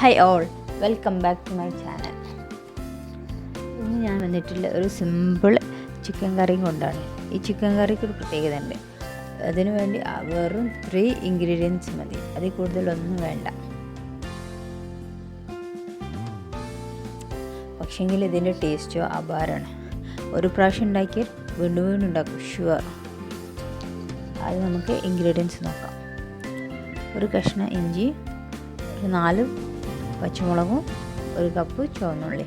Hi all welcome back to my channel ഇന്ന് ഞാൻ വന്നിട്ടുള്ള ഒരു സിമ്പിൾ ചിക്കൻ കറിയും കൊണ്ടാണ്. ഈ ചിക്കൻ കറിക്ക് ഒരു പ്രത്യേകത ഉണ്ട് അതിനു വേണ്ടി വെറും ത്രീ ഇൻഗ്രീഡിയൻസ് മതി. അതിൽ കൂടുതലൊന്നും വേണ്ട. പക്ഷെങ്കിൽ ഇതിന്റെ ടേസ്റ്റോ അപാരമാണ് ഒരു പ്രാവശ്യം ഉണ്ടാക്കിയാൽ വീണ്ടും വീണ്ടും ഉണ്ടാക്കും. ഷുവർ അത് നമുക്ക് ഇൻഗ്രീഡിയൻസ് നോക്കാം. ഒരു കഷ്ണം ഇഞ്ചി ഒരു നാല് പച്ചമുളകും ഒരു കപ്പ് ചുവന്നുള്ളി.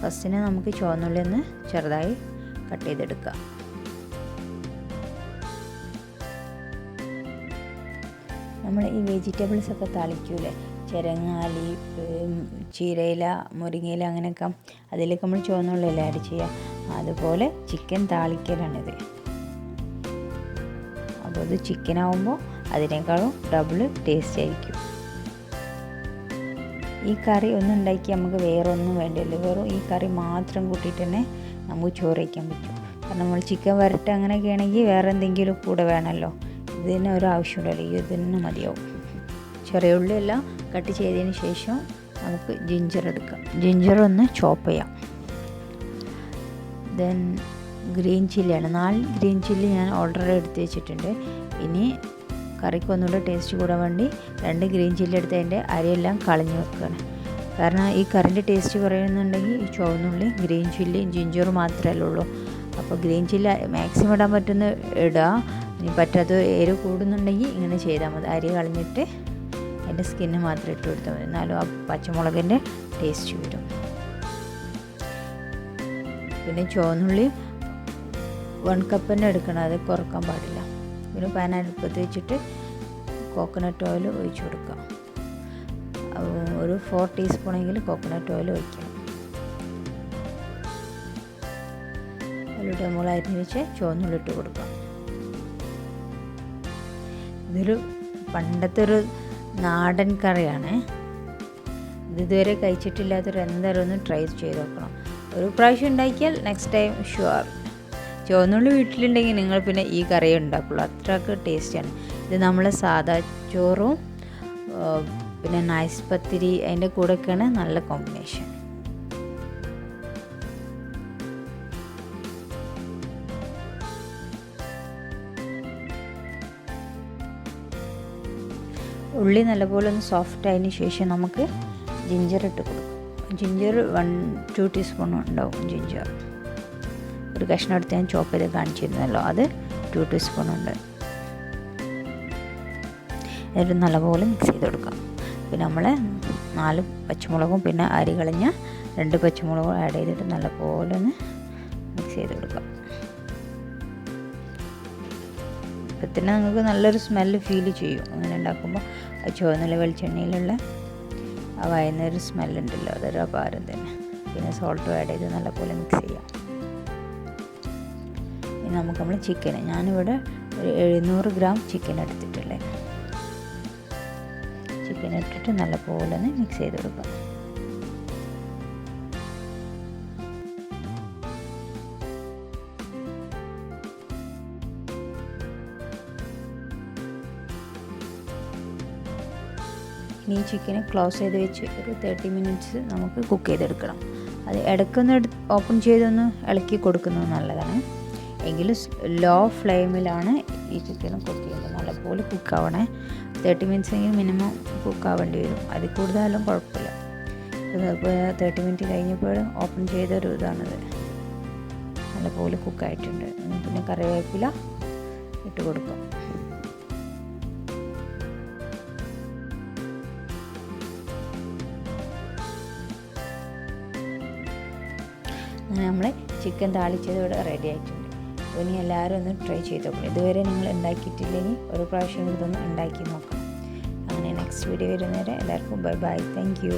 ഫസ്റ്റിന് നമുക്ക് ചുവന്നുള്ളി ഒന്ന് ചെറുതായി കട്ട് ചെയ്തെടുക്കാം. നമ്മൾ ഈ വെജിറ്റബിൾസ് ഒക്കെ താളിക്കൂലേ? ചിരങ്ങാലി ചീരയില മുരിങ്ങയില അങ്ങനെയൊക്കെ അതിലേക്ക് നമ്മൾ ചുവന്നുള്ളിയല്ല ആഡ് ചെയ്യുക അതുപോലെ ചിക്കൻ താളിക്കലാണിത്. അപ്പോൾ ഇത് ചിക്കൻ ആവുമ്പോൾ അതിനേക്കാളും ഡബിൾ ടേസ്റ്റ് ആയിരിക്കും. ഈ കറി ഒന്നും ഉണ്ടാക്കി നമുക്ക് വേറെ ഒന്നും വേണ്ടിയല്ലോ വെറും ഈ കറി മാത്രം കൂട്ടിയിട്ട് തന്നെ നമുക്ക് ചോറ് വയ്ക്കാൻ പറ്റും. കാരണം നമ്മൾ ചിക്കൻ വരട്ട് അങ്ങനെയൊക്കെ ആണെങ്കിൽ വേറെ എന്തെങ്കിലും കൂടെ വേണമല്ലോ. ഇതിന് ഒരു ആവശ്യമില്ലല്ലോ ഇത് തന്നെ മതിയാവും. ചെറിയ ഉള്ളിയെല്ലാം കട്ട് ചെയ്തതിന് ശേഷം നമുക്ക് ജിഞ്ചർ എടുക്കാം. ജിഞ്ചർ ഒന്ന് ചോപ്പ് ചെയ്യാം. ദെൻ ഗ്രീൻ ചില്ലിയാണ് നാല് ഗ്രീൻ ചില്ലി ഞാൻ ഓർഡർ എടുത്ത് വെച്ചിട്ടുണ്ട്. ഇനി കറിക്ക് ഒന്നുകൂടെ ടേസ്റ്റ് കൂടാൻ വേണ്ടി രണ്ട് ഗ്രീൻ ചില്ലി എടുത്ത് അതിന്റെ അരിയെല്ലാം കളഞ്ഞു വെക്കുകയാണ്. കാരണം ഈ കറിന്റെ ടേസ്റ്റ് കുറയുന്നുണ്ടെങ്കിൽ ഈ ചുവന്നുള്ളി ഗ്രീൻ ചില്ലി ജിഞ്ചർ മാത്രമല്ലേ ഉള്ളൂ. അപ്പോൾ ഗ്രീൻ ചില്ലി മാക്സിമം ഇടാൻ പറ്റുന്ന ഇടുക ഇനി പറ്റാത്ത എരിവ് കൂടുന്നുണ്ടെങ്കിൽ ഇങ്ങനെ ചെയ്താൽ മതി. അരി കളഞ്ഞിട്ട് അതിന്റെ സ്കിന്ന് മാത്രം ഇട്ട് കൊടുത്താൽ മതി. എന്നാലും ആ പച്ചമുളകിന്റെ ടേസ്റ്റ് വരും. പിന്നെ ചുവന്നുള്ളി വൺ കപ്പ് തന്നെ എടുക്കണം. അത് കുറയ്ക്കാൻ പാടില്ല. പിന്നെ പാൻ അടുപ്പത്ത് വെച്ചിട്ട് കോക്കനട്ട് ഓയിൽ ഒഴിച്ചു കൊടുക്കാം. ഒരു ഫോർ ടീസ്പൂണെങ്കിലും കോക്കനട്ട് ഓയിൽ ഒഴിക്കണം. അതിലൂടെ നമ്മൾ അരിഞ്ഞ് വെച്ച് ചുവന്നുള്ളിട്ട് കൊടുക്കാം. ഇതൊരു പണ്ടത്തെ ഒരു നാടൻ കറിയാണ്. ഇത് ഇതുവരെ കഴിച്ചിട്ടില്ലാത്തൊരു എന്തായാലും ഒന്ന് ട്രൈ ചെയ്ത് നോക്കണം. ഒരു പ്രാവശ്യം ഉണ്ടാക്കിയാൽ നെക്സ്റ്റ് ടൈം ഷുവർ ചുവന്നുള്ളി വീട്ടിലുണ്ടെങ്കിൽ നിങ്ങൾ പിന്നെ ഈ കറി ഉണ്ടാക്കുള്ളൂ. അത്രയ്ക്ക് ടേസ്റ്റിയാണ് ഇത് നമ്മൾ സാദാ ചോറും പിന്നെ നൈസ് പത്തിരി അതിന്റെ കൂടെയൊക്കെയാണ് നല്ല കോമ്പിനേഷൻ ഉള്ളി നല്ലപോലെ ഒന്ന് സോഫ്റ്റ് ആയതിന് ശേഷം നമുക്ക് ജിഞ്ചർ ഇട്ട് കൊടുക്കും. ജിഞ്ചർ വൺ ടു ടീസ്പൂൺ ഉണ്ടാവും ജിഞ്ചർ ഒരു കഷ്ണം എടുത്ത് ഞാൻ ചോപ്പ് ചെയ്ത് കാണിച്ചിരുന്നല്ലോ. അത് ടു ടീസ്പൂൺ ഉണ്ട്. എന്നിട്ട് നല്ലപോലെ മിക്സ് ചെയ്ത് കൊടുക്കാം പിന്നെ നമ്മൾ നാല് പച്ചമുളകും പിന്നെ അരി കളഞ്ഞ രണ്ട് പച്ചമുളകും ആഡ് ചെയ്തിട്ട് നല്ലപോലെ ഒന്ന് മിക്സ് ചെയ്ത് കൊടുക്കാം ഇപ്പത്തിന് നിങ്ങൾക്ക് നല്ലൊരു സ്മെല്ല് ഫീൽ ചെയ്യും. അങ്ങനെ ഉണ്ടാക്കുമ്പോൾ ആ ചുവന്നുള്ള വെളിച്ചെണ്ണയിലുള്ള ആ വയന്നൊരു സ്മെല്ലുണ്ടല്ലോ അതൊരു അപാരം തന്നെ. പിന്നെ സോൾട്ടും ആഡ് ചെയ്ത് നല്ലപോലെ മിക്സ് ചെയ്യാം. ഇനി നമുക്ക് നമ്മൾ ചിക്കൻ ഞാനിവിടെ ഒരു എഴുന്നൂറ് ഗ്രാം ചിക്കൻ എടുത്തിട്ടുള്ളത് ചിക്കൻ ഇട്ടിട്ട് നല്ലപോലെ ഒന്ന് മിക്സ് ചെയ്ത് കൊടുക്കാം. ഇനി ചിക്കനെ ക്ലോസ് ചെയ്ത് വെച്ച് ഒരു തേർട്ടി മിനിറ്റ്സ് നമുക്ക് കുക്ക് ചെയ്തെടുക്കണം. അത് ഇടയ്ക്കൊന്ന് ഓപ്പൺ ചെയ്തൊന്ന് ഇളക്കി കൊടുക്കുന്നത് നല്ലതാണ്. എങ്കിലും ലോ ഫ്ലെയിമിലാണ് ഈ ചിക്കൻ കുക്ക് ചെയ്യുന്നത് നല്ലപോലെ കുക്കാവണേ. തേർട്ടി മിനിറ്റ്സ് എങ്കിലും മിനിമം കുക്ക് കുക്കാവേണ്ടി വരും. അതിൽ കൂടുതലും കുഴപ്പമില്ല. തേർട്ടി മിനിറ്റ് കഴിഞ്ഞപ്പോൾ ഓപ്പൺ ചെയ്തൊരു ഇതാണിത് നല്ലപോലെ കുക്ക് കുക്കായിട്ടുണ്ട് പിന്നെ കറിവേപ്പില ഇട്ട് കൊടുക്കും. നമ്മൾ ചിക്കൻ താളിച്ചത് ഇവിടെ റെഡി ആയിട്ടുണ്ട്. അപ്പോൾ ഇനി എല്ലാവരും ഒന്ന് ട്രൈ ചെയ്ത് നോക്കണം. ഇതുവരെ നിങ്ങൾ ഉണ്ടാക്കിയിട്ടില്ലെങ്കിൽ ഒരു പ്രാവശ്യം ഇതൊന്ന് ഉണ്ടാക്കി നോക്കണം അങ്ങനെ നെക്സ്റ്റ് വീഡിയോ വരുന്നവരെ എല്ലാവർക്കും ബൈ ബൈ താങ്ക് യു